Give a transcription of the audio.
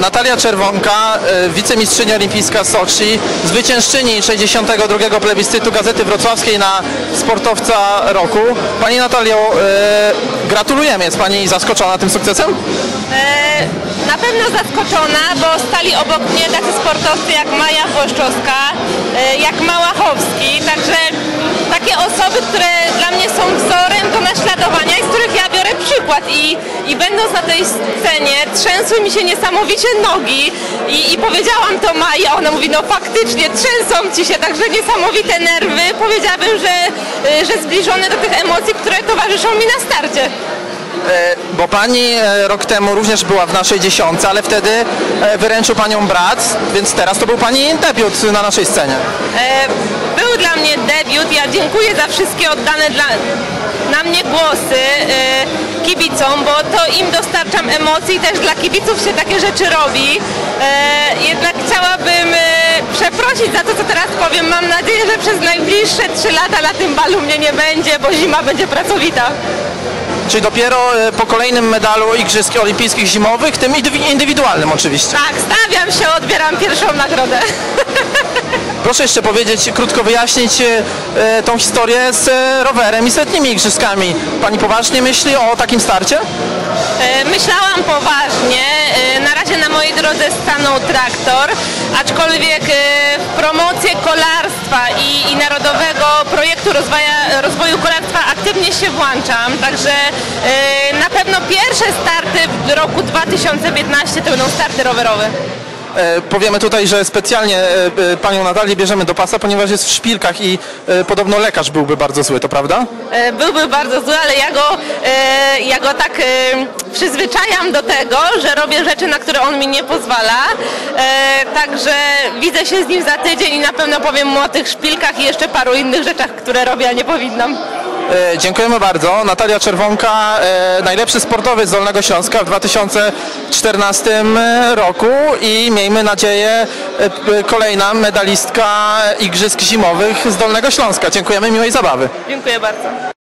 Natalia Czerwonka, e, wicemistrzyni olimpijska Soczi, zwyciężczyni 62. plebiscytu Gazety Wrocławskiej na sportowca roku. Pani Natalio, e, gratulujemy. Jest Pani zaskoczona tym sukcesem? E, Na pewno zaskoczona, bo stali obok mnie tacy sportowcy jak Maja Włoszczowska, e, jak Małachowski, także takie osoby, które dla mnie są wzorem do naśladowania i z których ja biorę przykład i, i będąc na tej scenie trzęsły mi się niesamowicie nogi i, i powiedziałam to Mai, a ona mówi no faktycznie trzęsą ci się, także niesamowite nerwy, powiedziałabym, że, e, że zbliżone do tych emocji, które towarzyszą mi na starcie. E, Bo Pani e, rok temu również była w naszej dziesiątce, ale wtedy e, wyręczył Panią brat, więc teraz to był Pani debiut na naszej scenie. Był dla mnie debiut. Ja dziękuję za wszystkie oddane dla, na mnie głosy kibicom, bo to im dostarczam emocji też dla kibiców się takie rzeczy robi. E, Jednak chciałabym e, przeprosić za to, co teraz powiem. Mam nadzieję, że przez najbliższe trzy lata na tym balu mnie nie będzie, bo zima będzie pracowita. Czyli dopiero e, po kolejnym medalu Igrzysk Olimpijskich Zimowych, tym indywi- indywidualnym oczywiście. Tak, stawiam się, odbieram pierwszą nagrodę. Proszę jeszcze powiedzieć, krótko wyjaśnić e, e, tą historię z rowerem i z letnimi Igrzyskami. Pani poważnie myśli o takim starcie? Myślałam poważnie. Na razie na mojej drodze stanął traktor, aczkolwiek w promocję kolarstwa i, i narodowego projektu rozwoja, rozwoju kolarstwa aktywnie się włączam. Także e, na pewno pierwsze starty w roku 2015 to będą starty rowerowe. E, Powiemy tutaj, że specjalnie e, Panią Natalię bierzemy do pasa, ponieważ jest w szpilkach i podobno lekarz byłby bardzo zły, to prawda? Byłby bardzo zły, ale ja go, ja go tak przyzwyczajam do tego, że robię rzeczy, na które on mi nie pozwala. Także widzę się z nim za tydzień i na pewno powiem mu o tych szpilkach i jeszcze paru innych rzeczach, które robię, a nie powinnam. E, Dziękujemy bardzo. Natalia Czerwonka, e, najlepszy sportowiec z Dolnego Śląska w 2014 roku i miejmy nadzieję e, kolejna medalistka Igrzysk Zimowych z Dolnego Śląska. Dziękujemy, miłej zabawy. Dziękuję bardzo.